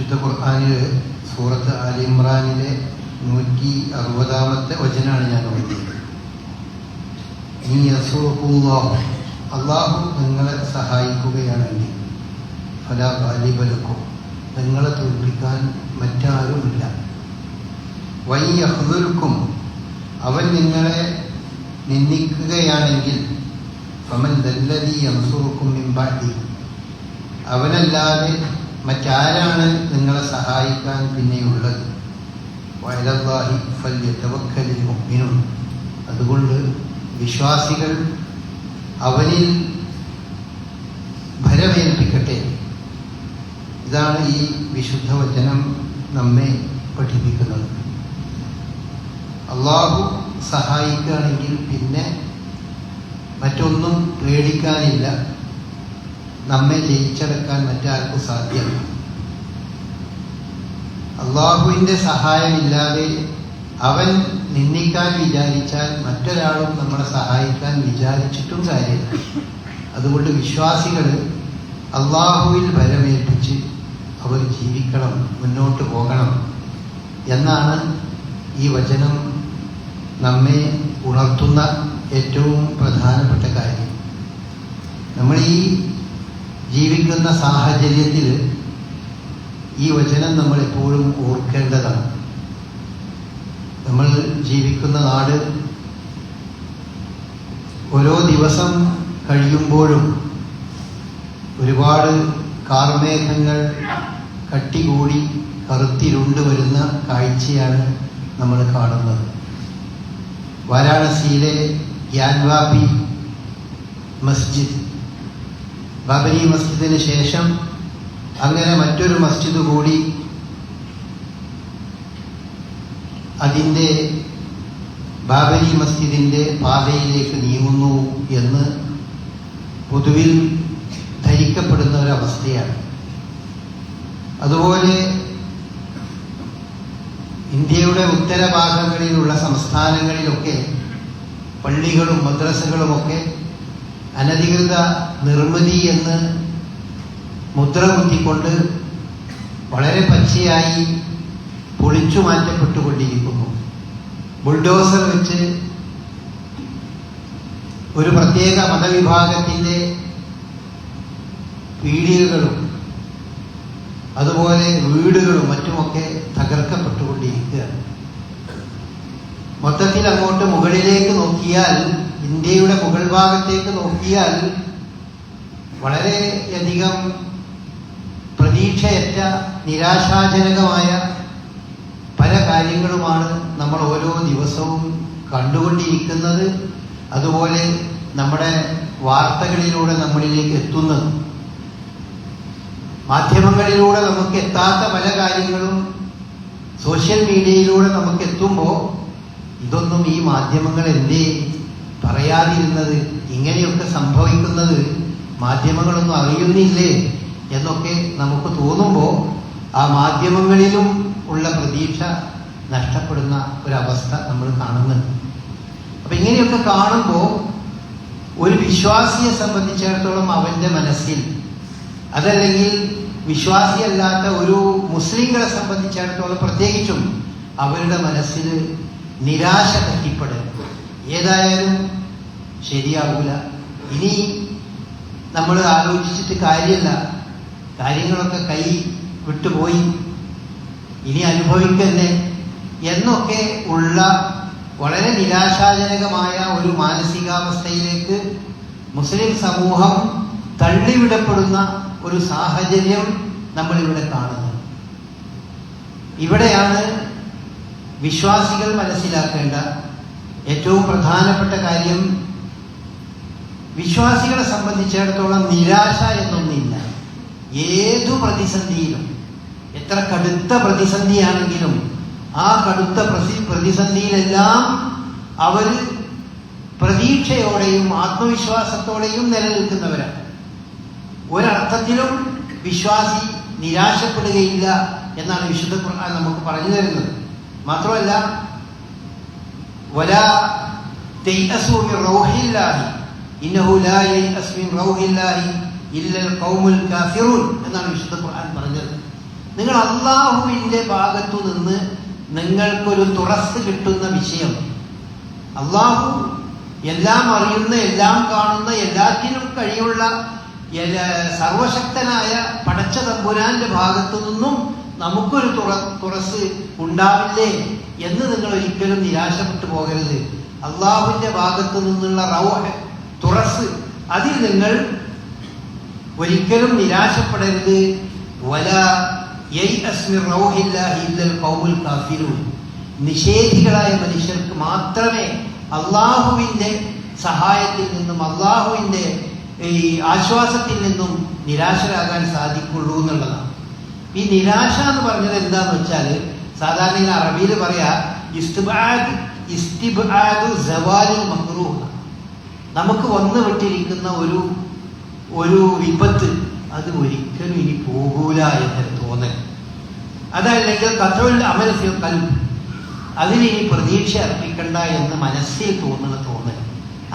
വിശുദ്ധ ഖുർആാനിൽ സൂറത്ത് അലി ഇമ്രാനിലെ നൂറ്റി അറുപതാമത്തെ വചനാണ് ഞാൻ യസൂഹുല്ലാഹു അള്ളാഹു നിങ്ങളെ സഹായിക്കുകയാണെങ്കിൽ ഫല ബാലിബലക്കും നിങ്ങളെ തോൽപ്പിക്കാൻ മറ്റാരുമില്ല വൈ അഹ്ദുൽക്കും അവൻ നിങ്ങളെ നിന്ദിക്കുകയാണെങ്കിൽ ഫമൻ ദല്ലതി യൻസുറുക്കും മിമ്പാട്ടി അവനല്ലാതെ മറ്റാരാണ് നിങ്ങളെ സഹായിക്കാൻ പിന്നെയുള്ളത്? വയലവാഹി ഫല്യത്തവക്കലിൽ മുഅ്മിനൂൻ. അതുകൊണ്ട് വിശ്വാസികൾ അവനിൽ ഭരമേൽപ്പിക്കട്ടെ. ഇതാണ് ഈ വിശുദ്ധ വചനം നമ്മെ പഠിപ്പിക്കുന്നത്. അള്ളാഹു സഹായിക്കുകയാണെങ്കിൽ പിന്നെ മറ്റൊന്നും പേടിക്കാനില്ല. നമ്മെ ജയിച്ചെടുക്കാൻ മറ്റാർക്കും സാധ്യമല്ല. അള്ളാഹുവിന്റെ സഹായമില്ലാതെ അവൻ നിന്ദിക്കാൻ വിചാരിച്ചാൽ മറ്റൊരാളും നമ്മളെ സഹായിക്കാൻ വിചാരിച്ചിട്ടും കാര്യമില്ല. അതുകൊണ്ട് വിശ്വാസികൾ അള്ളാഹുവിൽ ബലമേൽപ്പിച്ച് അവർ ജീവിക്കണം മുന്നോട്ട് പോകണം എന്നാണ് ഈ വചനം നമ്മെ ഉണർത്തുന്ന ഏറ്റവും പ്രധാനപ്പെട്ട കാര്യം. നമ്മൾ ഈ ജീവിക്കുന്ന സാഹചര്യത്തിൽ ഈ വചനം നമ്മൾ എപ്പോഴും ഓർക്കേണ്ടതാണ്. നമ്മൾ ജീവിക്കുന്ന നാട് ഓരോ ദിവസം കഴിയുമ്പോഴും ഒരുപാട് കാർമേഘങ്ങൾ കട്ടികൂടി കറുത്തിരുണ്ട് വരുന്ന കാഴ്ചയാണ് നമ്മൾ കാണുന്നത്. വാരാണസിയിലെ ഗ്യാൻവാപി മസ്ജിദ് ബാബരി മസ്ജിദിന് ശേഷം അങ്ങനെ മറ്റൊരു മസ്ജിദ് കൂടി അതിന്റെ ബാബരി മസ്ജിദിന്റെ പാതയിലേക്ക് നീങ്ങുന്നു എന്ന് പൊതുവിൽ ധരിക്കപ്പെടുന്ന ഒരവസ്ഥയാണ് അതുപോലെ ഇന്ത്യയുടെ ഉത്തരഭാഗങ്ങളിലുള്ള സംസ്ഥാനങ്ങളിലൊക്കെ പള്ളികളും മദ്രസകളുമൊക്കെ അനധികൃത നിർമ്മിതി എന്ന് മുദ്ര കുത്തിക്കൊണ്ട് വളരെ പച്ചയായി പൊളിച്ചു മാറ്റപ്പെട്ടുകൊണ്ടിരിക്കുന്നു. ബുൾഡോസർ വെച്ച് ഒരു പ്രത്യേക മതവിഭാഗത്തിന്റെ പീഡികകളും അതുപോലെ വീടുകളും മറ്റുമൊക്കെ തകർക്കപ്പെട്ടുകൊണ്ടിരിക്കുകയാണ്. മൊത്തത്തിൽ അങ്ങോട്ട് മുകളിലേക്ക് നോക്കിയാൽ ഇന്ത്യയുടെ മുകൾ ഭാഗത്തേക്ക് നോക്കിയാൽ വളരെയധികം പ്രതീക്ഷയറ്റ നിരാശാജനകമായ പല കാര്യങ്ങളുമാണ് നമ്മൾ ഓരോ ദിവസവും കണ്ടുകൊണ്ടിരിക്കുന്നത്. അതുപോലെ നമ്മുടെ വാർത്തകളിലൂടെ നമ്മളിലേക്ക് എത്തുന്നത്. മാധ്യമങ്ങളിലൂടെ നമുക്ക് എത്താത്ത പല കാര്യങ്ങളും സോഷ്യൽ മീഡിയയിലൂടെ നമുക്ക് എത്തുമ്പോൾ ഇതൊന്നും ഈ മാധ്യമങ്ങൾ എന്തേ പറയാതിരുന്നത് ഇങ്ങനെയൊക്കെ സംഭവിക്കുന്നത് മാധ്യമങ്ങളൊന്നും അറിയുന്നില്ലേ എന്നൊക്കെ നമുക്ക് തോന്നുമ്പോൾ ആ മാധ്യമങ്ങളിലും ഉള്ള പ്രതീക്ഷ നഷ്ടപ്പെടുന്ന ഒരവസ്ഥ നമ്മൾ കാണുന്നുണ്ട്. അപ്പം ഇങ്ങനെയൊക്കെ കാണുമ്പോൾ ഒരു വിശ്വാസിയെ സംബന്ധിച്ചിടത്തോളം അവന്റെ മനസ്സിൽ അതല്ലെങ്കിൽ വിശ്വാസിയല്ലാത്ത ഒരു മുസ്ലിങ്ങളെ സംബന്ധിച്ചിടത്തോളം പ്രത്യേകിച്ചും അവരുടെ മനസ്സിൽ നിരാശ തട്ടിപ്പെടുക ഏതായാലും ശരിയാകൂല ഇനി നമ്മൾ ആലോചിച്ചിട്ട് കാര്യമല്ല കാര്യങ്ങളൊക്കെ കൈ വിട്ടുപോയി. ഇനി അനുഭവിക്കല്ലേ എന്നൊക്കെ ഉള്ള വളരെ നിരാശാജനകമായ ഒരു മാനസികാവസ്ഥയിലേക്ക് മുസ്ലിം സമൂഹം തള്ളിവിടപ്പെടുന്ന ഒരു സാഹചര്യം നമ്മളിവിടെ കാണുന്നു. ഇവിടെയാണ് വിശ്വാസികൾ മനസ്സിലാക്കേണ്ട ഏറ്റവും പ്രധാനപ്പെട്ട കാര്യം വിശ്വാസികളെ സംബന്ധിച്ചിടത്തോളം നിരാശ എന്നൊന്നില്ല ഏതു പ്രതിസന്ധിയിലും എത്ര കടുത്ത പ്രതിസന്ധിയാണെങ്കിലും ആ കടുത്ത പ്രതിസന്ധിയിലെല്ലാം അവർ പ്രതീക്ഷയോടെയും ആത്മവിശ്വാസത്തോടെയും നിലനിൽക്കുന്നവരാണ്. ഒരർത്ഥത്തിലും വിശ്വാസി നിരാശപ്പെടുകയില്ല എന്നാണ് വിശുദ്ധ ഖുർആൻ നമുക്ക് പറഞ്ഞു തരുന്നത്. മാത്രമല്ല ولا تيأسوا من روح الله إنه لا ييأس من روح الله إلا القوم الكافرون എന്നാണ് വിശുദ്ധ ഖുർആൻ പറഞ്ഞത് നിങ്ങൾ അള്ളാഹുവിൻ്റെ ഭാഗത്തു നിന്ന് നിങ്ങൾക്കൊരു തുറസ് കിട്ടുന്ന വിഷയം അള്ളാഹു എല്ലാം അറിയുന്ന എല്ലാം കാണുന്ന എല്ലാത്തിനും കഴിയുള്ള എല്ലാ- സർവശക്തനായ പടച്ച തമ്പുരാന്റെ ഭാഗത്തു നിന്നും നമുക്കൊരു തുറ തുറസ് ഉണ്ടാവില്ലേ എന്ന് നിങ്ങൾ ഒരിക്കലും നിരാശപ്പെട്ടു പോകരുത്. അള്ളാഹുവിന്റെ ഭാഗത്തു നിന്നുള്ള റൗഹ് തുറസ് അതിൽ നിങ്ങൾ ഒരിക്കലും നിരാശപ്പെടരുത്. നിഷേധികളായ മനുഷ്യർക്ക് മാത്രമേ അള്ളാഹുവിന്റെ സഹായത്തിൽ നിന്നും അള്ളാഹുവിന്റെ ഈ ആശ്വാസത്തിൽ നിന്നും നിരാശരാകാൻ സാധിക്കുള്ളൂ എന്നുള്ളതാണ്. ഈ നിരാശ എന്ന് പറഞ്ഞത് എന്താന്ന് വെച്ചാൽ സാധാരണ ഇങ്ങനെ അറബിയിൽ പറയാ ഇസ്തിബാദ് നമുക്ക് വന്നു വിട്ടിരിക്കുന്ന ഒരു ഒരു വിപത്ത് അത് ഒരിക്കലും ഇനി പോകൂല എന്നൊരു തോന്നൽ. അതല്ലെങ്കിൽ കഥകളുടെ അമൽ കൽ അതിനി പ്രതീക്ഷ അർപ്പിക്കണ്ട എന്ന് മനസ്സിൽ തോന്നുന്ന തോന്നൽ.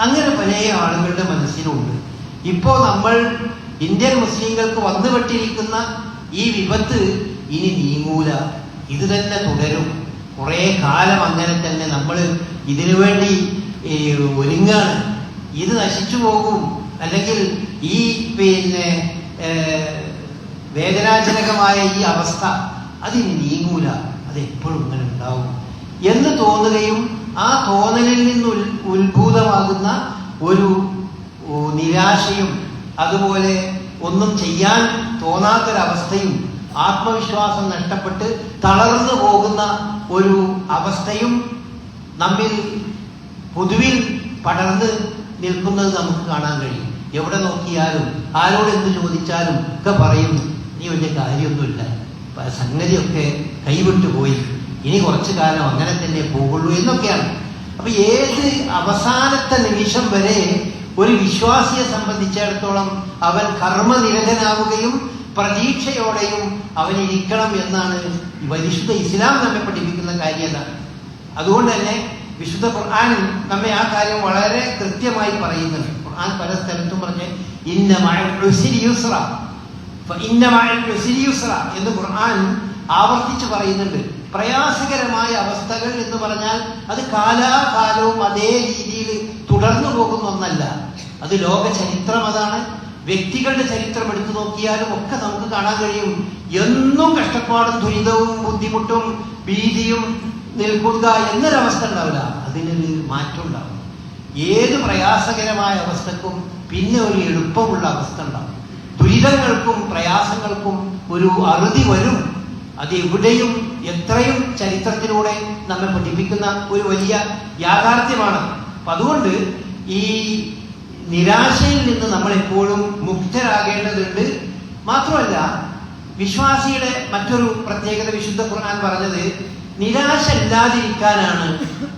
അങ്ങനെ പല ആളുകളുടെ മനസ്സിലുണ്ട്. ഇപ്പോ നമ്മൾ ഇന്ത്യൻ മുസ്ലിങ്ങൾക്ക് വന്നുപെട്ടിരിക്കുന്ന ഈ വിപത്ത് ഇനി നീങ്ങൂല. ഇത് തന്നെ തുടരും. കുറേ കാലം അങ്ങനെ തന്നെ നമ്മൾ ഇതിനു വേണ്ടി ഒരുങ്ങാണ്. ഇത് നശിച്ചു പോകും. അല്ലെങ്കിൽ ഈ പിന്നെ വേദനാജനകമായ ഈ അവസ്ഥ അതിന് നീങ്ങൂല. അത് എപ്പോഴും ഇങ്ങനെ ഉണ്ടാവും. എന്ന് തോന്നുകയും ആ തോന്നലിൽ നിന്ന് ഉൽ ഉത്ഭൂതമാകുന്ന ഒരു നിരാശയും അതുപോലെ ഒന്നും ചെയ്യാൻ തോന്നാത്തൊരവസ്ഥയും ആത്മവിശ്വാസം നഷ്ടപ്പെട്ട് തളർന്നു പോകുന്ന ഒരു അവസ്ഥയും നമ്മിൽ പൊതുവിൽ പടർന്ന് നിൽക്കുന്നത് നമുക്ക് കാണാൻ കഴിയും. എവിടെ നോക്കിയാലും ആരോട് എന്ത് ചോദിച്ചാലും ഒക്കെ പറയും നീ വലിയ കാര്യമൊന്നുമില്ല. സംഗതിയൊക്കെ കൈവിട്ടു പോയി. ഇനി കുറച്ചു കാലം അങ്ങനെ തന്നെ പോകുള്ളൂ എന്നൊക്കെയാണ്. അപ്പൊ ഏത് അവസാനത്തെ നിമിഷം വരെ ഒരു വിശ്വാസിയെ സംബന്ധിച്ചിടത്തോളം അവൻ കർമ്മനിരതനാവുകയും പ്രതീക്ഷയോടെയും അവൻ ഇരിക്കണം എന്നാണ് പരിശുദ്ധ ഇസ്ലാം നമ്മെ പഠിപ്പിക്കുന്ന കാര്യത അതുകൊണ്ട് തന്നെ വിശുദ്ധ ഖുർആൻ നമ്മെ ആ കാര്യം വളരെ കൃത്യമായി പറയുന്നുണ്ട്. ഖുർആൻ പല സ്ഥലത്തും പറഞ്ഞ് ഇന്ന മഅൽ ഉസ്രി യുസ്ര. ഫ ഇന്ന മഅൽ ഉസ്രി യുസ്ര എന്ന് ഖുർആൻ ആവർത്തിച്ച് പറയുന്നുണ്ട്. പ്രയാസകരമായ അവസ്ഥകൾ എന്ന് പറഞ്ഞാൽ അത് കാലാകാലവും അതേ രീതിയിൽ തുടർന്നു പോകുന്ന ഒന്നല്ല. അത് ലോക ചരിത്രം അതാണ്. വ്യക്തികളുടെ ചരിത്രം എടുത്തു നോക്കിയാലും ഒക്കെ നമുക്ക് കാണാൻ കഴിയും. എന്നും കഷ്ടപ്പാടും ദുരിതവും ബുദ്ധിമുട്ടും ഭീതിയും നിൽക്കുക എന്നൊരവസ്ഥ ഉണ്ടാവില്ല. അതിനൊരു മാറ്റം ഉണ്ടാവും ഏത് പ്രയാസകരമായ അവസ്ഥക്കും പിന്നെ ഒരു എളുപ്പമുള്ള അവസ്ഥ ഉണ്ടാവും. ദുരിതങ്ങൾക്കും പ്രയാസങ്ങൾക്കും ഒരു അറുതി വരും. അത് എവിടെയും എത്രയും ചരിത്രത്തിലൂടെ നമ്മെ പഠിപ്പിക്കുന്ന ഒരു വലിയ യാഥാർത്ഥ്യമാണ്. അപ്പൊ അതുകൊണ്ട് ഈ നിരാശയിൽ നിന്ന് നമ്മൾ എപ്പോഴും മുക്തരാകേണ്ടതുണ്ട്. മാത്രമല്ല വിശ്വാസിയുടെ മറ്റൊരു പ്രത്യേകത വിശുദ്ധ ഖുർആൻ പറഞ്ഞത് നിരാശ ഇല്ലാതിരിക്കാനാണ്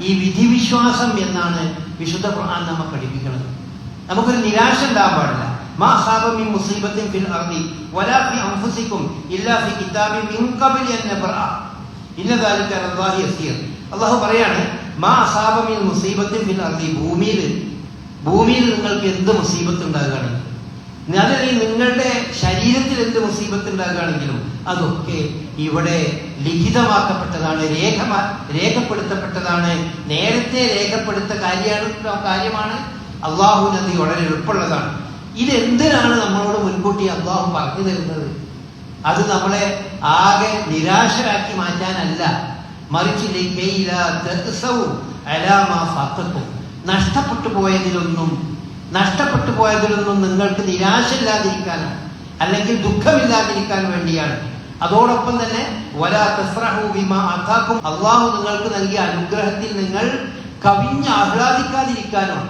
ഈ വിധിവിശ്വാസം എന്നാണ് വിശുദ്ധ ഖുർആൻ നമ്മെ പഠിപ്പിക്കുന്നത്. നമുക്കൊരു നിരാശ ഉണ്ടാകാൻ പാടില്ല. അല്ലാഹു പറയാണ് മിൻ ഫിൽ അർദി ഭൂമിയിൽ ഭൂമിയിൽ നിങ്ങൾക്ക് എന്ത് മുസീബത്ത് ഉണ്ടാകുകയാണെങ്കിലും അതല്ലെങ്കിൽ നിങ്ങളുടെ ശരീരത്തിൽ എന്ത് മുസീബത്ത് ഉണ്ടാകുകയാണെങ്കിലും അതൊക്കെ ഇവിടെ ലിഖിതമാക്കപ്പെട്ടതാണ് രേഖ രേഖപ്പെടുത്തപ്പെട്ടതാണ്. നേരത്തെ രേഖപ്പെടുത്ത കാര്യമാണ് കാര്യമാണ് അള്ളാഹു നദി വളരെ എളുപ്പമുള്ളതാണ്. ഇതെന്തിനാണ് നമ്മളോട് മുൻകൂട്ടി അള്ളാഹു പറഞ്ഞു തരുന്നത്? അത് നമ്മളെ ആകെ നിരാശരാക്കി മാറ്റാനല്ല. മറിച്ച് നഷ്ടപ്പെട്ടു പോയതിലൊന്നും നഷ്ടപ്പെട്ടു പോയതിലൊന്നും നിങ്ങൾക്ക് നിരാശയില്ലാതിരിക്കാനാണ് അല്ലെങ്കിൽ ദുഃഖമില്ലാതിരിക്കാൻ വേണ്ടിയാണ്. അതോടൊപ്പം തന്നെ അള്ളാഹു നിങ്ങൾക്ക് നൽകിയ അനുഗ്രഹത്തിൽ നിങ്ങൾ കവിഞ്ഞ് ആഹ്ലാദിക്കാതിരിക്കാനോ.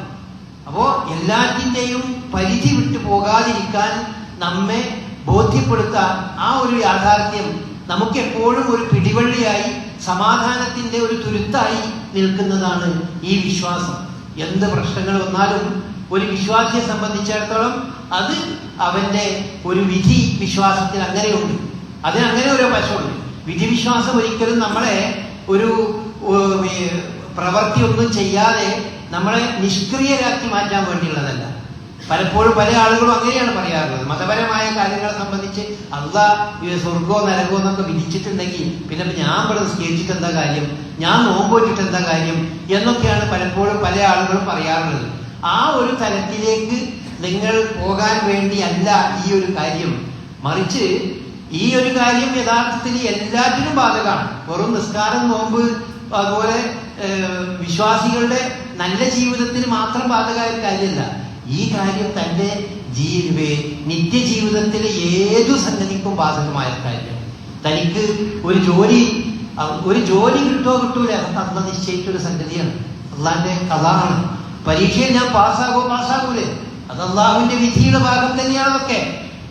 അപ്പോ എല്ലാറ്റിന്റെയും പരിധി വിട്ടു പോകാതിരിക്കാൻ നമ്മെ ബോധ്യപ്പെടുത്താൻ ആ ഒരു യാഥാർത്ഥ്യം നമുക്ക് എപ്പോഴും ഒരു പിടിവള്ളിയായി സമാധാനത്തിന്റെ ഒരു തുരുത്തായി നിൽക്കുന്നതാണ് ഈ വിശ്വാസം. എന്ത് പ്രശ്നങ്ങൾ വന്നാലും ഒരു വിശ്വാസിയെ സംബന്ധിച്ചിടത്തോളം അത് അവന്റെ ഒരു വിധി വിശ്വാസത്തിൽ അങ്ങനെയുണ്ട്. അതിനങ്ങനെ ഒരു വശമുണ്ട്. വിധി വിശ്വാസം ഒരിക്കലും നമ്മളെ ഒരു പ്രവൃത്തി ഒന്നും ചെയ്യാതെ നമ്മളെ നിഷ്ക്രിയരാക്കി മാറ്റാൻ വേണ്ടിയുള്ളതല്ല. പലപ്പോഴും പല ആളുകളും അങ്ങനെയാണ് പറയാറുള്ളത്. മതപരമായ കാര്യങ്ങളെ സംബന്ധിച്ച് അല്ല സ്വർഗോ നരകോ എന്നൊക്കെ വിധിച്ചിട്ടുണ്ടെങ്കിൽ പിന്നെ ഞാൻ ഇവിടെ സ്കേച്ചിട്ട് എന്താ കാര്യം? ഞാൻ നോമ്പോറ്റിട്ട് എന്താ കാര്യം? എന്നൊക്കെയാണ് പലപ്പോഴും പല ആളുകളും പറയാറുള്ളത്. ആ ഒരു തലത്തിലേക്ക് നിങ്ങൾ പോകാൻ വേണ്ടി അല്ല ഈ ഒരു കാര്യം. മറിച്ച് ഈ ഒരു കാര്യം യഥാർത്ഥത്തിൽ എല്ലാറ്റിനും ബാധകമാണ്. വെറും നിസ്കാരം നോമ്പ് അതുപോലെ വിശ്വാസികളുടെ നല്ല ജീവിതത്തിന് മാത്രം ബാധകമായ കാര്യമല്ല. ഈ കാര്യം തന്റെ ജീവിതേ നിത്യജീവിതത്തിലെ ഏതു സംഗതിക്കും ബാധകമായ കാര്യം. തനിക്ക് ഒരു ജോലി ഒരു ജോലി കിട്ടോ കിട്ടൂല. അന്ന് നിശ്ചയിച്ചൊരു സംഗതിയാണ് അള്ളാന്റെ കഥാണ് പരീക്ഷയിൽ ഞാൻ പാസ്സാകോ പാസ്സാകൂലേ? അത് അള്ളാഹുവിന്റെ വിധിയുടെ ഭാഗം തന്നെയാണ് അതൊക്കെ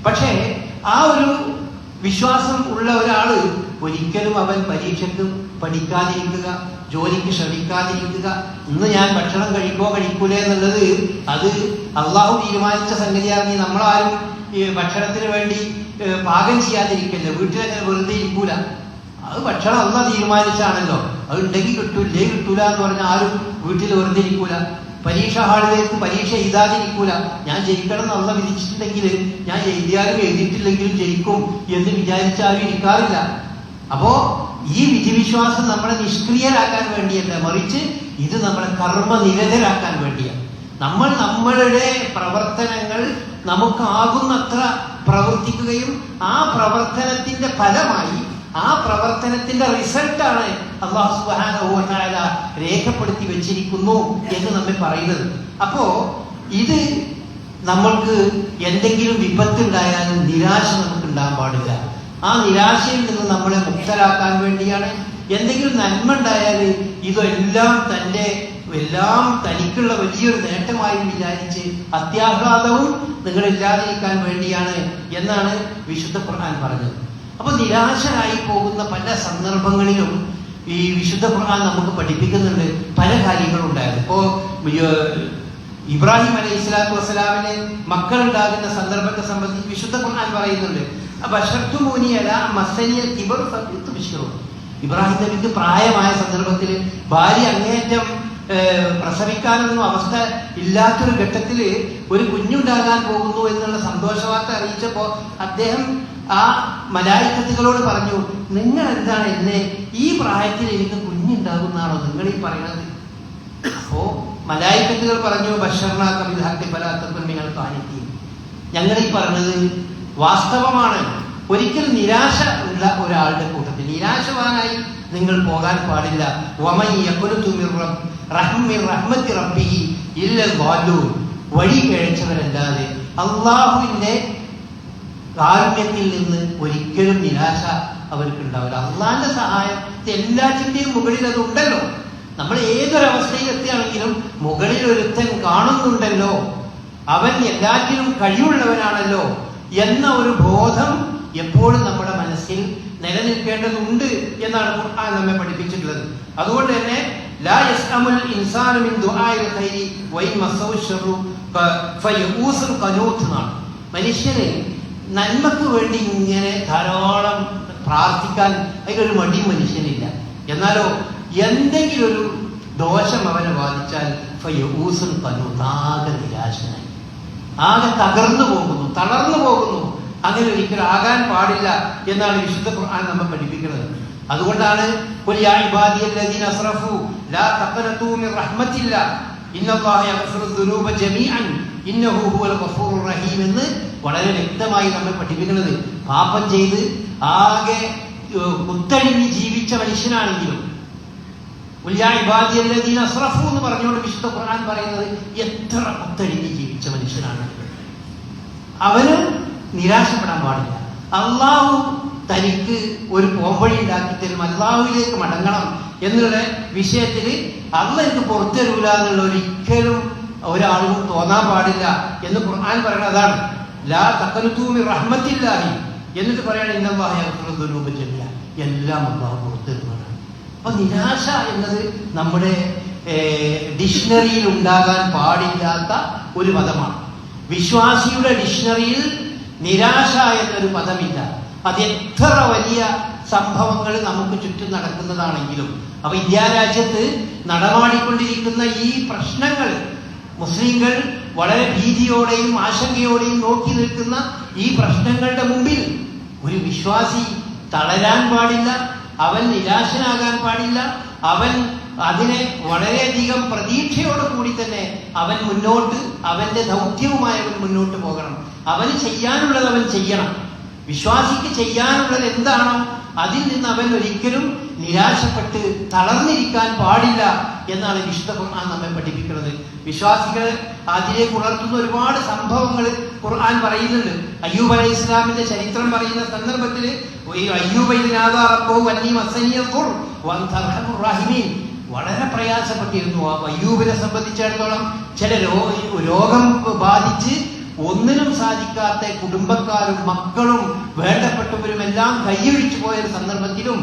പക്ഷേ ആ ഒരു വിശ്വാസം ഉള്ള ഒരാൾ ഒരിക്കലും അവൻ പരീക്ഷയ്ക്ക് പഠിക്കാതിരിക്കുക ജോലിക്ക് ശ്രമിക്കാതിരിക്കുക ഇന്ന് ഞാൻ ഭക്ഷണം കഴിക്കോ കഴിക്കൂലേ എന്നുള്ളത് അത് അള്ളാഹു തീരുമാനിച്ച സംഗതിയാണ് നീ നമ്മളാരും ഭക്ഷണത്തിന് വേണ്ടി പാകം ചെയ്യാതിരിക്കല്ലേ വീട്ടിൽ തന്നെ വെറുതെ ഇരിക്കൂല. അത് ഭക്ഷണം അന്ന തീരുമാനിച്ചാണല്ലോ. അത് ഉണ്ടെങ്കിൽ കിട്ടൂല്ലേ കിട്ടൂല എന്ന് പറഞ്ഞാൽ ആരും വീട്ടിൽ വെറുതെ ഇരിക്കൂല. പരീക്ഷ ഹാളിലേക്ക് പരീക്ഷ എഴുതാതിരിക്കൂല. ഞാൻ ജയിക്കണം എന്ന് അന്ന വിധിച്ചിട്ടുണ്ടെങ്കിൽ ഞാൻ എഴുതിയാലും എഴുതിയിട്ടില്ലെങ്കിലും ജയിക്കും എന്ന് വിചാരിച്ചാലും ഇരിക്കാറില്ല. അപ്പോ ഈ വിധിവിശ്വാസം നമ്മളെ നിഷ്ക്രിയരാക്കാൻ വേണ്ടിയല്ല മറിച്ച് ഇത് നമ്മളെ കർമ്മനിരതരാക്കാൻ വേണ്ടിയാണ്. നമ്മൾ നമ്മളുടെ പ്രവർത്തനങ്ങൾ നമുക്കാകുന്നത്ര പ്രവർത്തിക്കുകയും ആ പ്രവർത്തനത്തിന്റെ ഫലമായി ആ പ്രവർത്തനത്തിന്റെ റിസൾട്ടാണ് അള്ളാഹു സുബ്ഹാനഹു വ രേഖപ്പെടുത്തി വെച്ചിരിക്കുന്നു എന്ന് നമ്മെ പറയുന്നത്. അപ്പോ ഇത് നമ്മൾക്ക് എന്തെങ്കിലും വിപത്തുണ്ടായാലും നിരാശ നമുക്ക് ഉണ്ടാകാൻ പാടില്ല. ആ നിരാശയിൽ നിന്ന് നമ്മളെ മുക്തരാക്കാൻ വേണ്ടിയാണ്. എന്തെങ്കിലും നന്മ ഉണ്ടായാൽ ഇതെല്ലാം തന്റെ എല്ലാം തനിക്കുള്ള വലിയൊരു നേട്ടമായി വിചാരിച്ച് അത്യാഹ്ലാദവും നിങ്ങളില്ലാതിരിക്കാൻ വേണ്ടിയാണ് എന്നാണ് വിശുദ്ധ ഖുർആൻ പറഞ്ഞത്. അപ്പൊ നിരാശരായി പോകുന്ന പല സന്ദർഭങ്ങളിലും ഈ വിശുദ്ധ ഖുർആൻ നമുക്ക് പഠിപ്പിക്കുന്നുണ്ട്. പല കാര്യങ്ങളും ഉണ്ടായത് ഇപ്പോ ഇബ്രാഹിം അലൈഹി സ്വലാത്തു വസ്സലാമിന് മക്കൾ ഉണ്ടാകുന്ന സന്ദർഭത്തെ സംബന്ധിച്ച് വിശുദ്ധ ഖുർആൻ പറയുന്നുണ്ട്. ഇബ്രാഹിം നബിക്ക് പ്രായമായ സന്ദർഭത്തിൽ ഭാര്യ അങ്ങേറ്റം പ്രസവിക്കാനൊന്നും അവസ്ഥ ഇല്ലാത്തൊരു ഘട്ടത്തിൽ ഒരു കുഞ്ഞുണ്ടാകാൻ പോകുന്നു എന്നുള്ള സന്തോഷവാർത്ത അറിയിച്ചപ്പോ അദ്ദേഹം ആ മലായിക്കത്തുകളോട് പറഞ്ഞു നിങ്ങൾ എന്താണ് എന്നെ ഈ പ്രായത്തിൽ എനിക്ക് കുഞ്ഞുണ്ടാകുന്നാണോ നിങ്ങൾ ഈ പറയുന്നത് അപ്പോ മലായിക്കത്തുകൾ പറഞ്ഞു നിങ്ങൾ കാണിക്കും ഞങ്ങൾ ഈ പറഞ്ഞത് വാസ്തവമാണ്. ഒരിക്കൽ നിരാശ ഉള്ള ഒരാളുടെ കൂട്ടത്തിൽ. നിരാശവാനായി നിങ്ങൾ പോകാൻ പാടില്ല. വഴി കഴിച്ചവരല്ലാതെ അള്ളാഹുവിന്റെ കാരുണ്യത്തിൽ നിന്ന് ഒരിക്കലും നിരാശ അവർക്ക് ഉണ്ടാവില്ല അള്ളാഹിന്റെ സഹായം എല്ലാറ്റിന്റെയും മുകളിൽ അത് ഉണ്ടല്ലോ. നമ്മൾ ഏതൊരവസ്ഥയിൽ എത്തിയാണെങ്കിലും മുകളിൽ ഒരുത്തൻ കാണുന്നുണ്ടല്ലോ. അവൻ എല്ലാറ്റിനും കഴിവുള്ളവനാണല്ലോ. എന്ന ഒരു ബോധം എപ്പോഴും നമ്മുടെ മനസ്സിൽ നിലനിൽക്കേണ്ടതുണ്ട് എന്നാണ് ഖുർആൻ നമ്മെ പഠിപ്പിച്ചിട്ടുള്ളത്. അതുകൊണ്ട് തന്നെ ലാ യസ്അമുൽ ഇൻസാനു മിൻ ദുആഇൽ ഖൈരി വഇൻ മസ്സഹു ശർറു ഫ- ഫയഊസുൻ ഖനൂത്ത് എന്നാണ്. മനുഷ്യന് നന്മക്ക് വേണ്ടി ഇങ്ങനെ ധാരാളം പ്രാർത്ഥിക്കാൻ അതിലൊരു മടി മനുഷ്യനില്ല. എന്നാലോ എന്തെങ്കിലും ഒരു ദോഷം അവനെ ബാധിച്ചാൽ ഫയഊസുൽ ഖനൂത്ത് ആകെ നിരാശനായി. ആകെ തകർന്നു പോകുന്നു തളർന്നു പോകുന്നു. അങ്ങനെ ഒരിക്കലും ആകാൻ പാടില്ല എന്നാണ് വിശുദ്ധ ഖുർആൻ നമ്മെ പഠിപ്പിക്കുന്നത്. അതുകൊണ്ടാണ് "ഖുൽ യാ ഇബാദിയല്ലദീന അസ്റഫു ലാ തഖ്നതു മിൻ റഹ്മത്തില്ല ഇന്നല്ലാഹ യഗ്ഫിറു ദുനൂബ ജമീഅൻ ഇന്നഹു ഹുവൽ ഗഫൂറുർ റഹീം എന്ന് വളരെ വ്യക്തമായി നമ്മൾ പഠിപ്പിക്കുന്നത്. പാപം ചെയ്ത് ആകെ കുത്തഴിഞ്ഞ് ജീവിച്ച മനുഷ്യനാണെങ്കിലും "ഖുൽ യാ ഇബാദിയല്ലദീന എന്ന് പറഞ്ഞുകൊണ്ട് വിശുദ്ധ ഖുർആൻ പറയുന്നത് എത്ര കുത്തഴിഞ്ഞ് ജീവിച്ച മനുഷ്യനാണ്. അവന് നിരാശപ്പെടാൻ പാടില്ല. അള്ളാഹു തനിക്ക് ഒരു പോംവഴി ഉണ്ടാക്കി തരും. അള്ളാഹുവിലേക്ക് മടങ്ങണം എന്നുള്ള വിഷയത്തിൽ അള്ള എനിക്ക് പുറത്തു തരൂല എന്നുള്ള ഒരിക്കലും ഒരാളും തോന്നാൻ പാടില്ല എന്ന് ഖുർആൻ പറയുന്നത് അതാണ്. ലാ തക്കനുത്തൂമി റഹ്മത്തില്ലാഹി. എന്നിട്ട് പറയണ ജമിയ എല്ലാം അള്ളാഹു പുറത്തു തരുന്നതാണ്. അപ്പൊ നിരാശ എന്നത് നമ്മുടെ ഡിക്ഷണറിയിൽ ഉണ്ടാകാൻ പാടില്ലാത്ത ഒരു പദമാണ്. വിശ്വാസിയുടെ ഡിക്ഷണറിയിൽ നിരാശ എന്നൊരു പദമില്ല. അത് എത്ര വലിയ സംഭവങ്ങൾ നമുക്ക് ചുറ്റും നടക്കുന്നതാണെങ്കിലും അപ്പൊ ഇന്ത്യ രാജ്യത്ത് നടമാടിക്കൊണ്ടിരിക്കുന്ന ഈ പ്രശ്നങ്ങൾ മുസ്ലിങ്ങൾ വളരെ ഭീതിയോടെയും ആശങ്കയോടെയും നോക്കി നിൽക്കുന്ന ഈ പ്രശ്നങ്ങളുടെ മുമ്പിൽ ഒരു വിശ്വാസി തളരാൻ പാടില്ല അവൻ നിരാശനാകാൻ പാടില്ല. അവൻ അതിനെ വളരെയധികം പ്രതീക്ഷയോട് കൂടി തന്നെ അവൻ മുന്നോട്ട് അവന്റെ ദൗത്യവുമായി അവൻ മുന്നോട്ട് പോകണം. അവന് ചെയ്യാനുള്ളത് അവൻ ചെയ്യണം. വിശ്വാസിക്ക് ചെയ്യാനുള്ളത് എന്താണോ അതിൽ നിന്ന് അവൻ ഒരിക്കലും നിരാശപ്പെട്ട് തളർന്നിരിക്കാൻ പാടില്ല എന്നാണ് വിശുദ്ധ ഖുർആൻ നമ്മെ പഠിപ്പിക്കുന്നത്. വിശ്വാസികൾ അതിലേക്ക് ഉണർത്തുന്ന ഒരുപാട് സംഭവങ്ങൾ ഖുർആൻ പറയുന്നുണ്ട്. അയ്യൂബ് അലൈഹി ഇസ്ലാമിന്റെ ചരിത്രം പറയുന്ന സന്ദർഭത്തിൽ വളരെ പ്രയാസപ്പെട്ടിരുന്നു. അയ്യൂബിനെ സംബന്ധിച്ചിടത്തോളം ചില രോഗം ബാധിച്ച് ഒന്നിനും സാധിക്കാത്ത കുടുംബക്കാരും മക്കളും വേണ്ടപ്പെട്ടവരും എല്ലാം കൈയൊഴിച്ചു പോയ സന്ദർഭത്തിലും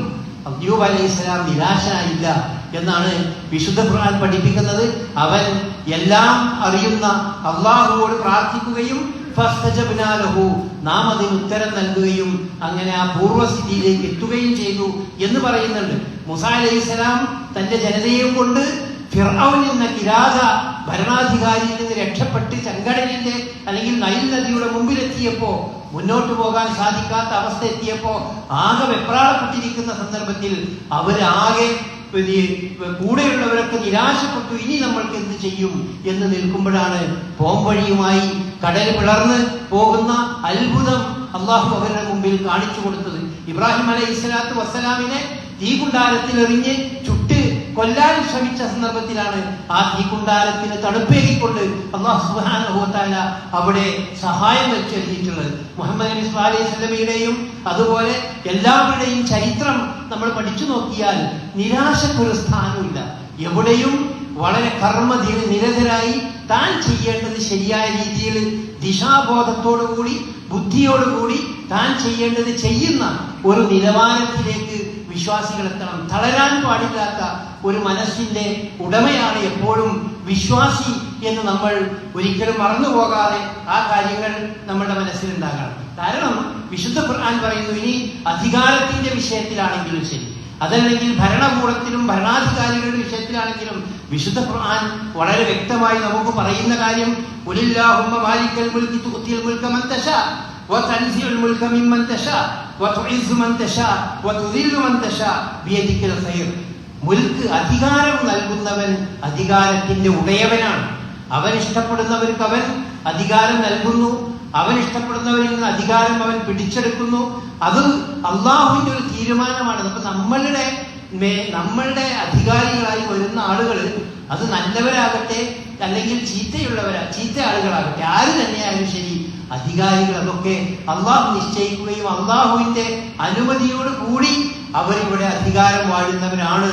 അയ്യൂബ് അലൈഹി സ്വലാം നിരാശനായില്ല എന്നാണ് വിശുദ്ധ ഖുർആൻ പഠിപ്പിക്കുന്നത് അവൻ എല്ലാം അറിയുന്ന അള്ളാഹുവോട് പ്രാർത്ഥിക്കുകയും. നാം അതിന് ഉത്തരം നൽകുകയും അങ്ങനെ ആ പൂർവസ്ഥിതിയിലേക്ക് എത്തുകയും ചെയ്തു എന്ന് പറയുന്നുണ്ട് മുസാ അലൈഹി സ്വലാം തന്റെ ജനതയെയും കൊണ്ട് ഫിർഔൻ എന്ന കിരാത ഭരണാധികാരിയിൽ നിന്ന് രക്ഷപ്പെട്ട് ചെങ്കടലിന്റെ അല്ലെങ്കിൽ നൈൽ നദിയുടെ മുമ്പിലെത്തിയപ്പോ മുന്നോട്ട് പോകാൻ സാധിക്കാത്ത അവസ്ഥ എത്തിയപ്പോ ആകെ വെപ്രാളപ്പെട്ടിരിക്കുന്ന സന്ദർഭത്തിൽ അവരാകെ കൂടെയുള്ളവരൊക്കെ നിരാശപ്പെട്ടു. ഇനി നമ്മൾക്ക് എന്ത് ചെയ്യും എന്ന് നിൽക്കുമ്പോഴാണ് പോംവഴിയുമായി കടൽ പിളർന്ന് പോകുന്ന അത്ഭുതം അള്ളാഹു അവരുടെ മുമ്പിൽ കാണിച്ചു കൊടുത്തത്. ഇബ്രാഹിം അലൈഹി സ്വലാത്തു വസ്സലാമിനെ തീകുണ്ടാരത്തിൽ എറിഞ്ഞ് കൊല്ലാൻ ശ്രമിച്ച സന്ദർഭത്തിലാണ് ആ തീകുണ്ടാരത്തിന് തണുപ്പേകിക്കൊണ്ട് അള്ളാഹ് വ അവിടെ സഹായം വെച്ചെഴുതിയിട്ടുള്ളത് മുഹമ്മദ് നബി സ്വല്ലല്ലാഹു അലൈഹി വസല്ലമയുടെയും അതുപോലെ എല്ലാവരുടെയും ചരിത്രം നമ്മൾ പഠിച്ചു നോക്കിയാൽ നിരാശക്കൊരു സ്ഥാനമില്ല എവിടെയും വളരെ കർമ്മധീര നിരതരായി താൻ ചെയ്യേണ്ടത് ശരിയായ രീതിയിൽ ദിശാബോധത്തോടുകൂടി ബുദ്ധിയോടുകൂടി താൻ ചെയ്യേണ്ടത് ചെയ്യുന്ന ഒരു നിലവാരത്തിലേക്ക് വിശ്വാസികൾ എത്തണം. തളരാൻ പാടില്ലാത്ത ഒരു മനസ്സിന്റെ ഉടമയാണ് എപ്പോഴും വിശ്വാസി എന്ന് നമ്മൾ ഒരിക്കലും മറന്നു പോകാതെ ആ കാര്യങ്ങൾ നമ്മുടെ മനസ്സിലുണ്ടാകണം. കാരണം വിശുദ്ധ ഖുർആൻ പറയുന്നു ഇനി അധികാരത്തിന്റെ വിഷയത്തിലാണെങ്കിലും ശരി. അതല്ലെങ്കിൽ ഭരണകൂടത്തിലും ഭരണാധികാരികളുടെ വിഷയത്തിലാണെങ്കിലും വിശുദ്ധ ഖുർആൻ വളരെ വ്യക്തമായി നമുക്ക് പറയുന്ന കാര്യം "ഖുലില്ലാഹുമ്മ മാലിക്കൽ മുൽക്കി മുൽക്ക് അധികാരം നൽകുന്നവൻ അധികാരത്തിന്റെ ഉടയവനാണ്. അവൻ ഇഷ്ടപ്പെടുന്നവർക്ക് അവൻ അധികാരം നൽകുന്നു. അവൻ ഇഷ്ടപ്പെടുന്നവരിൽ നിന്ന് അധികാരം അവൻ പിടിച്ചെടുക്കുന്നു. അത് അള്ളാഹുവിന്റെ ഒരു തീരുമാനമാണ്. അപ്പൊ നമ്മളുടെ മേ- നമ്മളുടെ അധികാരികളായി വരുന്ന ആളുകൾ അത് നല്ലവരാകട്ടെ അല്ലെങ്കിൽ ചീത്തയുള്ളവരാ ചീത്ത ആളുകളാകട്ടെ ആര് തന്നെയായാലും ശരി അധികാരികൾ അതൊക്കെ അള്ളാഹു നിശ്ചയിക്കുകയും അള്ളാഹുവിന്റെ അനുമതിയോട് കൂടി അവരിവിടെ അധികാരം വാഴുന്നവരാണ്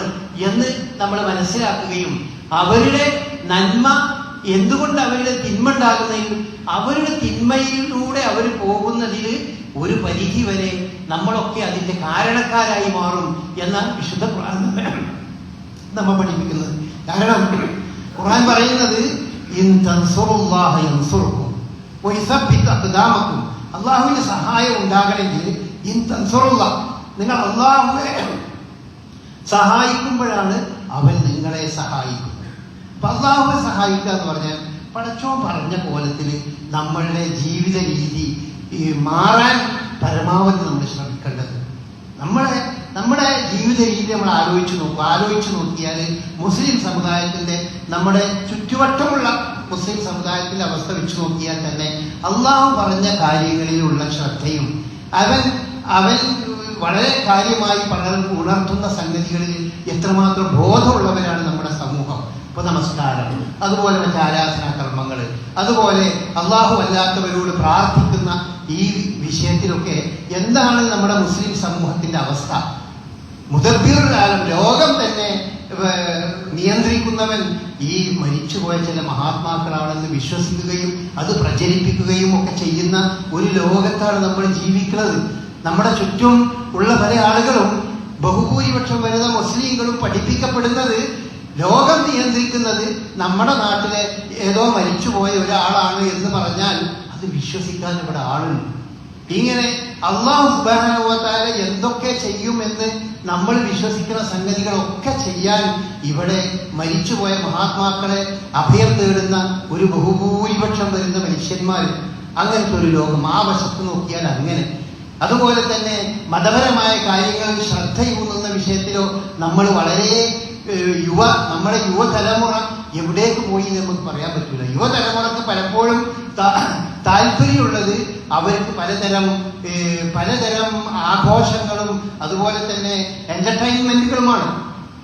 എന്ന് നമ്മൾ മനസ്സിലാക്കുകയും അവരുടെ നന്മ എന്തുകൊണ്ട് അവരുടെ തിന്മ ഉണ്ടാകുന്നതിൽ അവരുടെ തിന്മയിലൂടെ അവർ പോകുന്നതിൽ ഒരു പരിധി വരെ നമ്മളൊക്കെ അതിന്റെ കാരണക്കാരായി മാറും എന്ന വിശുദ്ധ ഖുർആൻ നമ്മൾ നമ്മെ പഠിപ്പിക്കുന്നത്. കാരണം ഖുർആൻ പറയുന്നത് ഇൻ തൻസുറുല്ലാഹ യൻസുറുക്കും അള്ളാഹുവിന്റെ സഹായം ഉണ്ടാകണമെങ്കിൽ ഇൻ നിങ്ങൾ അള്ളാഹുവെ സഹായിക്കുമ്പോഴാണ് അവൻ നിങ്ങളെ സഹായിക്കുന്നത്. അപ്പൊ അള്ളാഹുവെ സഹായിക്കുക എന്ന് പറഞ്ഞാൽ പടച്ചോ പറഞ്ഞ കോലത്തിൽ നമ്മളുടെ ജീവിത രീതി മാറാൻ പരമാവധി നമ്മൾ ശ്രമിക്കേണ്ടത്. നമ്മളെ നമ്മുടെ ജീവിത രീതി നമ്മൾ ആലോചിച്ചു നോക്കും. ആലോചിച്ചു നോക്കിയാൽ മുസ്ലിം സമുദായത്തിന്റെ നമ്മുടെ ചുറ്റുവട്ടമുള്ള മുസ്ലിം സമുദായത്തിന്റെ അവസ്ഥ വെച്ച് നോക്കിയാൽ തന്നെ അള്ളാഹു പറഞ്ഞ കാര്യങ്ങളിലുള്ള ശ്രദ്ധയും അവൻ അവൻ വളരെ കാര്യമായി പലർക്കും ഉണർത്തുന്ന സംഗതികളിൽ എത്രമാത്രം ബോധമുള്ളവരാണ് നമ്മുടെ സമൂഹം. ഇപ്പൊ നമസ്കാരം. അതുപോലെ മറ്റ് ആരാധനാ കർമ്മങ്ങൾ അതുപോലെ അള്ളാഹു അല്ലാത്തവരോട് പ്രാർത്ഥിക്കുന്ന ഈ വിഷയത്തിലൊക്കെ എന്താണ് നമ്മുടെ മുസ്ലിം സമൂഹത്തിന്റെ അവസ്ഥ? മുദബിർ കാലം ലോകം തന്നെ നിയന്ത്രിക്കുന്നവൻ ഈ മരിച്ചുപോയ ചില മഹാത്മാക്കളാണെന്ന് വിശ്വസിക്കുകയും അത് പ്രചരിപ്പിക്കുകയും ഒക്കെ ചെയ്യുന്ന ഒരു ലോകത്താണ് നമ്മൾ ജീവിക്കുന്നത്. നമ്മുടെ ചുറ്റും ഉള്ള പല ആളുകളും ബഹുഭൂരിപക്ഷം വരുന്ന മുസ്ലിങ്ങളും പഠിപ്പിക്കപ്പെടുന്നത് ലോകം നിയന്ത്രിക്കുന്നത് നമ്മുടെ നാട്ടിലെ ഏതോ മരിച്ചുപോയ ഒരാളാണ് എന്ന് പറഞ്ഞാൽ അത് വിശ്വസിക്കാൻ ഇവിടെ ആളുണ്ട്. ഇങ്ങനെ അള്ളാഹു എന്തൊക്കെ ചെയ്യുമെന്ന് നമ്മൾ വിശ്വസിക്കുന്ന സംഗതികളൊക്കെ ചെയ്യാൻ ഇവിടെ മരിച്ചുപോയ മഹാത്മാക്കളെ അഭയം തേടുന്ന ഒരു ബഹുഭൂരിപക്ഷം വരുന്ന മനുഷ്യന്മാർ അങ്ങനത്തെ ഒരു ലോകം ആ വശത്ത് നോക്കിയാൽ അങ്ങനെ. അതുപോലെ തന്നെ മതപരമായ കാര്യങ്ങളിൽ ശ്രദ്ധയൂന്നുന്ന വിഷയത്തിലോ നമ്മൾ വളരെ യുവ നമ്മുടെ യുവതലമുറ എവിടേക്ക് പോയി എന്ന് നമുക്ക് പറയാൻ പറ്റില്ല യുവതലമുറക്ക് പലപ്പോഴും താല്പര്യമുള്ളത് അവർക്ക് പലതരം പലതരം ആഘോഷങ്ങളും അതുപോലെ തന്നെ എന്റർടൈൻമെന്റുകളുമാണ്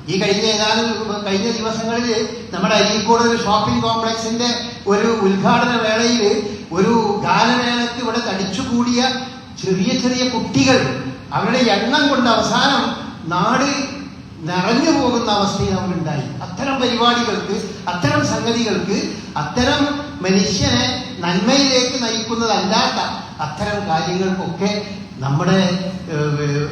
ഈ കഴിഞ്ഞ ഏതാനും കഴിഞ്ഞ ദിവസങ്ങളിൽ നമ്മുടെ അരീക്കോട് ഒരു ഷോപ്പിംഗ് കോംപ്ലക്സിന്റെ ഒരു ഉദ്ഘാടന വേളയിൽ ഒരു ഗാനമേളയ്ക്ക് ഇവിടെ തടിച്ചുകൂടിയ ചെറിയ ചെറിയ കുട്ടികൾ അവരുടെ എണ്ണം കൊണ്ട് അവസാനം നാട് നിറഞ്ഞു പോകുന്ന അവസ്ഥയിൽ അവരുണ്ടായി അത്തരം പരിപാടികൾക്ക് അത്തരം സംഗതികൾക്ക് അത്തരം മനുഷ്യനെ നന്മയിലേക്ക് നയിക്കുന്നതല്ലാത്ത അത്തരം കാര്യങ്ങൾക്കൊക്കെ നമ്മുടെ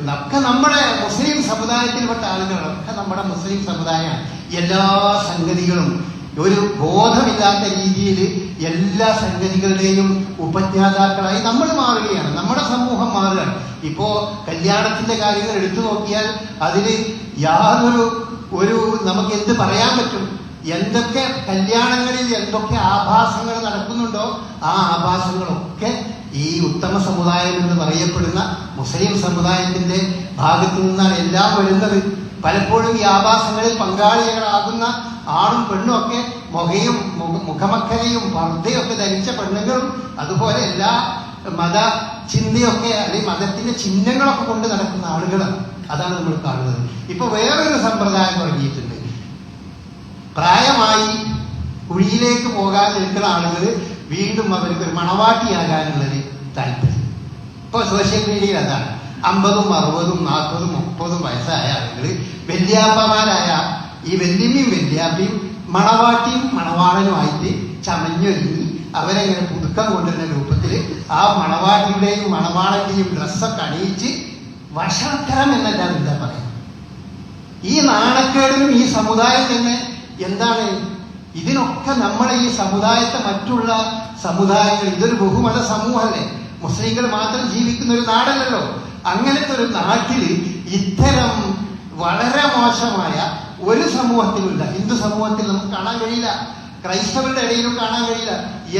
ഒക്കെ നമ്മുടെ മുസ്ലിം സമുദായത്തിൽപ്പെട്ട ആളുകളൊക്കെ നമ്മുടെ മുസ്ലിം സമുദായമാണ്. എല്ലാ സംഗതികളും ഒരു ബോധമില്ലാത്ത രീതിയിൽ എല്ലാ സംഗതികളുടെയും ഉപജ്ഞാതാക്കളായി നമ്മൾ മാറുകയാണ്. നമ്മുടെ സമൂഹം മാറുകയാണ്. ഇപ്പോ കല്യാണത്തിന്റെ കാര്യങ്ങൾ എടുത്തു നോക്കിയാൽ അതിൽ യാതൊരു ഒരു നമുക്ക് എന്ത് പറയാൻ പറ്റും? എന്തൊക്കെ കല്യാണങ്ങളിൽ എന്തൊക്കെ ആഭാസങ്ങൾ നടക്കുന്നുണ്ടോ? ആ ആഭാസങ്ങളൊക്കെ ഈ ഉത്തമ സമുദായം എന്ന് പറയപ്പെടുന്ന മുസ്ലിം സമുദായത്തിന്റെ ഭാഗത്തു നിന്നാണ് എല്ലാം വരുന്നത്. പലപ്പോഴും ഈ ആഭാസങ്ങളിൽ പങ്കാളികളാകുന്ന ആണും പെണ്ണും ഒക്കെ മുഖയും മുഖമക്കലയും പർദ്ധയൊക്കെ ധരിച്ച പെണ്ണുങ്ങളും അതുപോലെ എല്ലാ മത ചിന്തയൊക്കെ അല്ലെങ്കിൽ മതത്തിന്റെ ചിഹ്നങ്ങളൊക്കെ കൊണ്ട് നടക്കുന്ന ആളുകളാണ് അതാണ് നമ്മൾ കാണുന്നത്. ഇപ്പൊ വേറൊരു സമ്പ്രദായം തുടങ്ങിയിട്ടുണ്ട്. പ്രായമായി കുഴിയിലേക്ക് പോകാൻ നിൽക്കുന്ന ആളുകൾ വീണ്ടും അവർക്ക് ഒരു മണവാട്ടിയാകാനുള്ളൊരു താല്പര്യം. ഇപ്പൊ സോഷ്യൽ മീഡിയയിൽ അതാണ്. അമ്പതും അറുപതും നാൽപ്പതും മുപ്പതും വയസ്സായ ആളുകൾ വല്യാപ്പമാരായ ഈ വല്യമ്മയും വല്യാപ്പയും മണവാട്ടിയും മണവാളനുമായിട്ട് ചമഞ്ഞൊരുങ്ങി അവരെങ്ങനെ പുതുക്കം കൊണ്ടുവരുന്ന രൂപത്തിൽ ആ മണവാട്ടിയുടെയും മണവാളന്റെയും ഡ്രസ്സൊക്കെ അണിയിച്ച് വഷളത്തരം എന്നല്ലാതെ എന്താ പറയാ ഈ നാണക്കേടിനും ഈ സമുദായം തന്നെ എന്താണ്? ഇതിനൊക്കെ നമ്മളെ ഈ സമുദായത്തെ മറ്റുള്ള സമുദായങ്ങൾ ഇതൊരു ബഹുമത സമൂഹമല്ലേ? മുസ്ലിങ്ങൾ മാത്രം ജീവിക്കുന്ന ഒരു നാടല്ലല്ലോ. അങ്ങനത്തെ ഒരു നാട്ടിൽ ഇത്തരം വളരെ മോശമായ ഒരു സമൂഹത്തിലുമില്ല. ഹിന്ദു സമൂഹത്തിൽ നമുക്ക് കാണാൻ കഴിയില്ല. ക്രൈസ്തവരുടെ ഇടയിലും കാണാൻ കഴിയില്ല.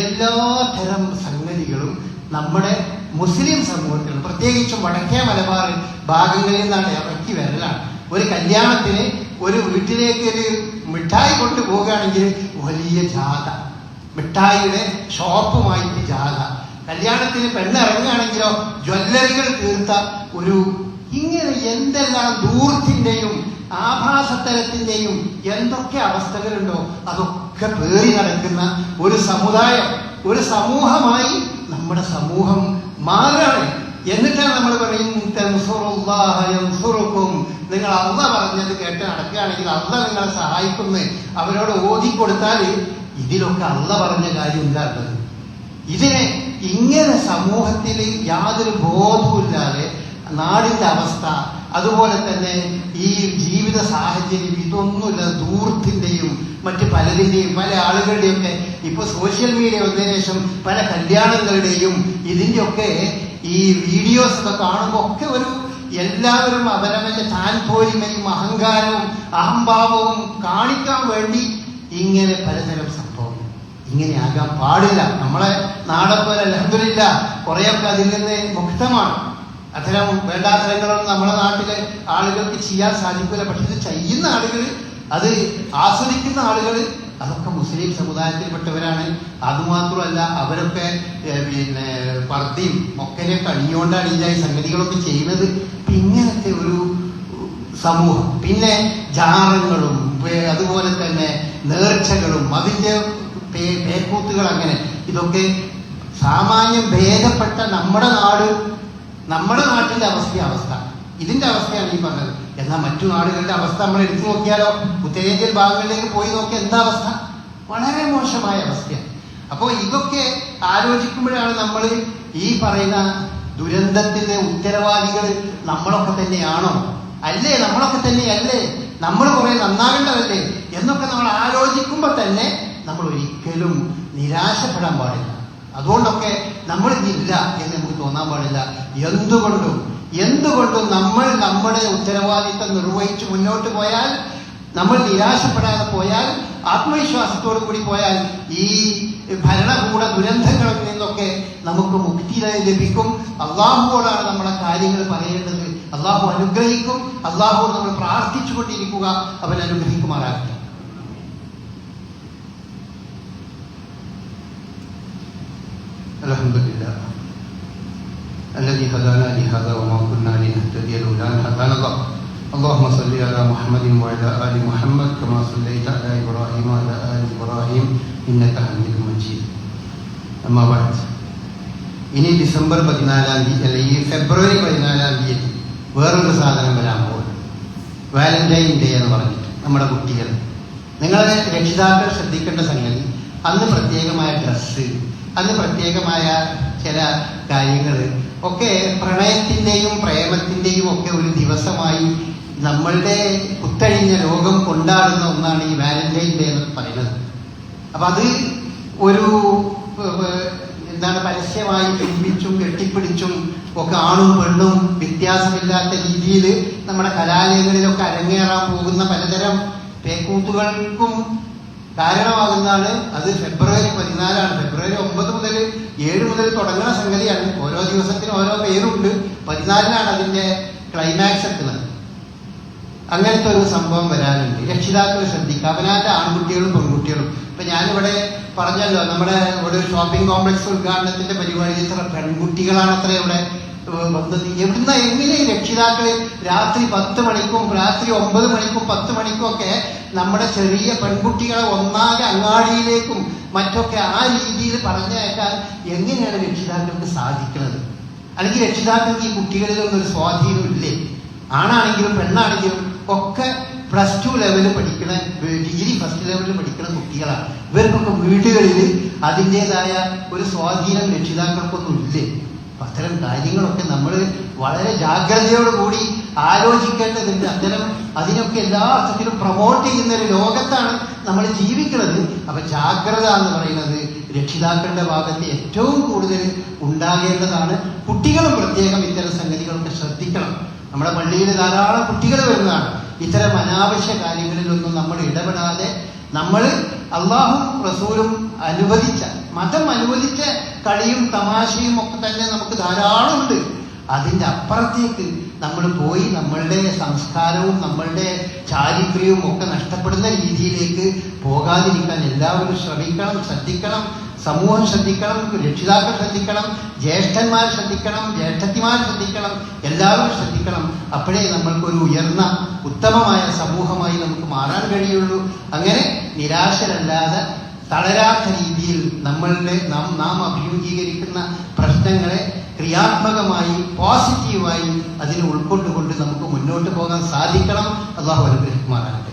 എല്ലാതരം സംഗതികളും നമ്മുടെ മുസ്ലിം സമൂഹത്തിൽ പ്രത്യേകിച്ചും വടക്കേ മലബാർ ഭാഗങ്ങളിൽ നിന്നാണ് ഇറക്കി വരലാണ്. ഒരു കല്യാണത്തിന് ഒരു വീട്ടിലേക്ക് ഒരു മിഠായി കൊണ്ടുപോവുകയാണെങ്കിൽ വലിയ ജാഥ. മിഠായിയുടെ ഷോപ്പുമായിട്ട് ജാഥ. കല്യാണത്തിന് പെണ്ണിറങ്ങുകയാണെങ്കിലോ ജ്വല്ലറികൾ തീർത്ത ഒരു ഇങ്ങനെ എന്തെല്ലാം ദൂർത്തിന്റെയും ആഭാസത്തരത്തിന്റെയും എന്തൊക്കെ അവസ്ഥകളുണ്ടോ അതൊക്കെ പേറി നടക്കുന്ന ഒരു സമുദായം ഒരു സമൂഹമായി നമ്മുടെ സമൂഹം മാറുകയാണ് എന്നിട്ടാണ് നമ്മൾ പറയും. നിങ്ങൾ അള്ള പറഞ്ഞത് കേട്ട് നടക്കുകയാണെങ്കിൽ അള്ള നിങ്ങളെ സഹായിക്കുന്നു അവരോട് ഓതിക്കൊടുത്താൽ ഇതിലൊക്കെ അള്ള പറഞ്ഞ കാര്യം ഉണ്ടാകുന്നത് ഇതിനെ ഇങ്ങനെ സമൂഹത്തിൽ യാതൊരു ബോധവുമില്ലാതെ നാടിന്റെ അവസ്ഥ അതുപോലെ തന്നെ ഈ ജീവിത സാഹചര്യം ഇതൊന്നുമില്ല ദൂർത്തിന്റെയും മറ്റ് പലരുടെയും പല ആളുകളുടെയൊക്കെ ഇപ്പൊ സോഷ്യൽ മീഡിയ വന്നതിന് ശേഷം പല കല്യാണങ്ങളുടെയും ഇതിന്റെയൊക്കെ ഈ വീഡിയോസ് ഒക്കെ കാണുമ്പോൾ ഒക്കെ ഒരു എല്ലാവരും അവരവന്റെ താൻപോരിമയും അഹങ്കാരവും അഹംഭാവവും കാണിക്കാൻ വേണ്ടി ഇങ്ങനെ പലതരം സംഭവങ്ങൾ ഇങ്ങനെ ആകാൻ പാടില്ല. നമ്മളെ നാടൊക്കെ അലഹദില്ല കുറേയൊക്കെ അതിൽ നിന്ന് മുക്തമാണ്. അത്തരം വേണ്ടാത്തരങ്ങളൊന്നും നമ്മുടെ നാട്ടിലെ ആളുകൾക്ക് ചെയ്യാൻ സാധിക്കില്ല പക്ഷെ ഇത് ചെയ്യുന്ന ആളുകൾ അത് ആസ്വദിക്കുന്ന ആളുകൾ അതൊക്കെ മുസ്ലിം സമുദായത്തിൽപ്പെട്ടവരാണ്. അതുമാത്രമല്ല അവരൊക്കെ പിന്നെ പർദ്ദയും മൊക്കനെയൊക്കെ കണിയോണ്ടാണ് ഈ സംഗതികളൊക്കെ ചെയ്യുന്നത് ഇങ്ങനത്തെ ഒരു സമൂഹം. പിന്നെ ജാറങ്ങളും അതുപോലെ തന്നെ നേർച്ചകളും അതിന്റെ പേ- പേക്കൂത്തുകൾ അങ്ങനെ. ഇതൊക്കെ സാമാന്യം ഭേദപ്പെട്ട നമ്മുടെ നാട് നമ്മുടെ നാട്ടിന്റെ അവസ്ഥ അവസ്ഥ. ഇതിന്റെ അവസ്ഥയാണ് ഈ പറഞ്ഞത്. എന്നാൽ മറ്റു നാടുകളുടെ അവസ്ഥ നമ്മൾ എടുത്തു നോക്കിയാലോ? ഉത്തരേന്ത്യൻ ഭാഗങ്ങളിലേക്ക് പോയി നോക്കിയാൽ എന്താ അവസ്ഥ? വളരെ മോശമായ അവസ്ഥയാണ്. അപ്പോൾ ഇതൊക്കെ ആലോചിക്കുമ്പോഴാണ് നമ്മൾ ഈ പറയുന്ന ദുരന്തത്തിന്റെ ഉത്തരവാദികൾ നമ്മളൊക്കെ തന്നെയാണോ? അല്ലേ? നമ്മളൊക്കെ തന്നെയല്ലേ? നമ്മൾ കുറെ നന്നാകേണ്ടതല്ലേ? എന്നൊക്കെ നമ്മൾ ആലോചിക്കുമ്പോൾ തന്നെ നമ്മൾ ഒരിക്കലും നിരാശപ്പെടാൻ പാടില്ല. അതുകൊണ്ടൊക്കെ നമ്മൾ ഇല്ല എന്ന് നമുക്ക് തോന്നാൻ പാടില്ല. എന്തുകൊണ്ടും എന്തുകൊണ്ടും നമ്മൾ നമ്മുടെ ഉത്തരവാദിത്തം നിർവഹിച്ച് മുന്നോട്ട് പോയാൽ നമ്മൾ നിരാശപ്പെടാതെ പോയാൽ ആത്മവിശ്വാസത്തോടു കൂടി പോയാൽ ഈ ഭരണകൂട ദുരന്തങ്ങളിൽ നിന്നൊക്കെ നമുക്ക് മുക്തി ലഭിക്കും. അള്ളാഹുവോടാണ് നമ്മളെ കാര്യങ്ങൾ പറയേണ്ടത്. അള്ളാഹു അനുഗ്രഹിക്കും. അള്ളാഹു നമ്മൾ പ്രാർത്ഥിച്ചുകൊണ്ടിരിക്കുക. അവൻ അനുഗ്രഹിക്കുമാറാകട്ടെ. الحمد لله الذي هدانا لهذا وما كنا لنهتدي لولا ان هدانا الله اللهم صل على محمد وعلى ال محمد كما صليت على ابراهيم وعلى ال ابراهيم انك حميد مجيد اما بعد ഇനി ഡിസംബർ പതിനാലാം തീയതി അല്ലെങ്കിൽ ഫെബ്രുവരി പതിനാലാം തീയതി വേറൊരു സാധനം വരാൻ പോകും വാലന്റൈൻ ഡേ എന്ന് പറഞ്ഞിട്ട് നമ്മുടെ കുട്ടികൾ നിങ്ങളെ രക്ഷിതാക്കൾ ശ്രദ്ധിക്കേണ്ട സംഗതി അന്ന് പ്രത്യേകമായ ഡ്രസ്സ് അന്ന് പ്രത്യേകമായ ചില കാര്യങ്ങൾ ഒക്കെ പ്രണയത്തിന്റെയും പ്രേമത്തിന്റെയും ഒക്കെ ഒരു ദിവസമായി നമ്മളുടെ കുത്തഴിഞ്ഞ ലോകം കൊണ്ടാടുന്ന ഒന്നാണ് ഈ വാലന്റൈൻ ഡേ എന്ന് പറയുന്നത്. അപ്പൊ അത് ഒരു എന്താണ് പരസ്യമായി ചുംബിച്ചും കെട്ടിപ്പിടിച്ചും ഒക്കെ ആണും പെണ്ണും വ്യത്യാസമില്ലാത്ത രീതിയിൽ നമ്മുടെ കലാലയങ്ങളിലൊക്കെ അരങ്ങേറാൻ പോകുന്ന പലതരം പേക്കൂത്തുകൾക്കും കാരണമാകുന്നതാണ് അത് ഫെബ്രുവരി പതിനാലാണ്. ഫെബ്രുവരി ഒമ്പത് മുതൽ ഏഴ് മുതൽ തുടങ്ങുന്ന സംഗതിയാണ്. ഓരോ ദിവസത്തിന് ഓരോ പേരുണ്ട്. പതിനാലിനാണ് അതിന്റെ ക്ലൈമാക്സ് എത്തുന്നത്. അങ്ങനത്തെ ഒരു സംഭവം വരാനുണ്ട്. രക്ഷിതാക്കൾ ശ്രദ്ധിക്കുക. അവനാന്റെ ആൺകുട്ടികളും പെൺകുട്ടികളും. ഇപ്പൊ ഞാനിവിടെ പറഞ്ഞല്ലോ നമ്മുടെ ഇവിടെ ഒരു ഷോപ്പിംഗ് കോംപ്ലക്സ് ഉദ്ഘാടനത്തിന്റെ പരിപാടിയിൽ പെൺകുട്ടികളാണ് അത്ര ഇവിടെ എവിടുന്ന എങ്ങനെ രക്ഷിതാക്കൾ രാത്രി പത്ത് മണിക്കും രാത്രി ഒമ്പത് മണിക്കും പത്ത് മണിക്കും ഒക്കെ നമ്മുടെ ചെറിയ പെൺകുട്ടികളെ ഒന്നാകെ അങ്ങാടിയിലേക്കും മറ്റൊക്കെ ആ രീതിയിൽ പറഞ്ഞയക്കാൻ എങ്ങനെയാണ് രക്ഷിതാക്കൾക്ക് സാധിക്കുന്നത്? അല്ലെങ്കിൽ രക്ഷിതാക്കൾക്ക് ഈ കുട്ടികളിലൊന്നും ഒരു സ്വാധീനം ഇല്ലേ? ആണാണെങ്കിലും പെണ്ണാണെങ്കിലും ഒക്കെ പ്ലസ് ടു ലെവലിൽ പഠിക്കണ ഡിഗ്രി ഫസ്റ്റ് ലെവലിൽ പഠിക്കുന്ന കുട്ടികളാണ്. ഇവർക്കൊക്കെ വീടുകളിൽ അതിന്റെതായ ഒരു സ്വാധീനം രക്ഷിതാക്കൾക്കൊന്നും ഇല്ലേ? അത്തരം കാര്യങ്ങളൊക്കെ നമ്മൾ വളരെ ജാഗ്രതയോടുകൂടി ആലോചിക്കേണ്ടതുണ്ട്. അത്തരം അതിനൊക്കെ എല്ലാ അർത്ഥത്തിലും പ്രൊമോട്ട് ചെയ്യുന്ന ഒരു ലോകത്താണ് നമ്മൾ ജീവിക്കുന്നത്. അപ്പൊ ജാഗ്രത എന്ന് പറയുന്നത് രക്ഷിതാക്കളുടെ ഭാഗത്ത് ഏറ്റവും കൂടുതൽ ഉണ്ടാകേണ്ടതാണ്. കുട്ടികളും പ്രത്യേകം ഇത്തരം സംഗതികളൊക്കെ ശ്രദ്ധിക്കണം. നമ്മുടെ പള്ളിയിൽ ധാരാളം കുട്ടികൾ വരുന്നതാണ്. ഇത്തരം അനാവശ്യ കാര്യങ്ങളിലൊന്നും നമ്മൾ ഇടപെടാതെ നമ്മൾ അള്ളാഹും റസൂലും അനുവദിച്ച മതം അനുവദിച്ച കളിയും തമാശയും ഒക്കെ തന്നെ നമുക്ക് ധാരാളമുണ്ട്. അതിന്റെ അപ്പുറത്തേക്ക് നമ്മൾ പോയി നമ്മളുടെ സംസ്കാരവും നമ്മളുടെ ചാരിത്ര്യവും ഒക്കെ നഷ്ടപ്പെടുന്ന രീതിയിലേക്ക് പോകാതിരിക്കാൻ എല്ലാവരും ശ്രമിക്കണം ശ്രദ്ധിക്കണം. സമൂഹം ശ്രദ്ധിക്കണം രക്ഷിതാക്കൾ ശ്രദ്ധിക്കണം ജ്യേഷ്ഠന്മാർ ശ്രദ്ധിക്കണം ജ്യേഷ്ഠത്തിമാർ ശ്രദ്ധിക്കണം എല്ലാവരും ശ്രദ്ധിക്കണം. അപ്പോഴേ നമ്മൾക്കൊരു ഉയർന്ന ഉത്തമമായ സമൂഹമായി നമുക്ക് മാറാൻ കഴിയുള്ളൂ. അങ്ങനെ നിരാശരല്ലാതെ തളരാത്ത രീതിയിൽ നമ്മളുടെ നാം നാം അഭിമുഖീകരിക്കുന്ന പ്രശ്നങ്ങളെ ക്രിയാത്മകമായി പോസിറ്റീവായി അതിനെ ഉൾക്കൊണ്ടുകൊണ്ട് നമുക്ക് മുന്നോട്ട് പോകാൻ സാധിക്കണം. അള്ളാഹു അനുഗ്രഹിക്കുമാറാകട്ടെ.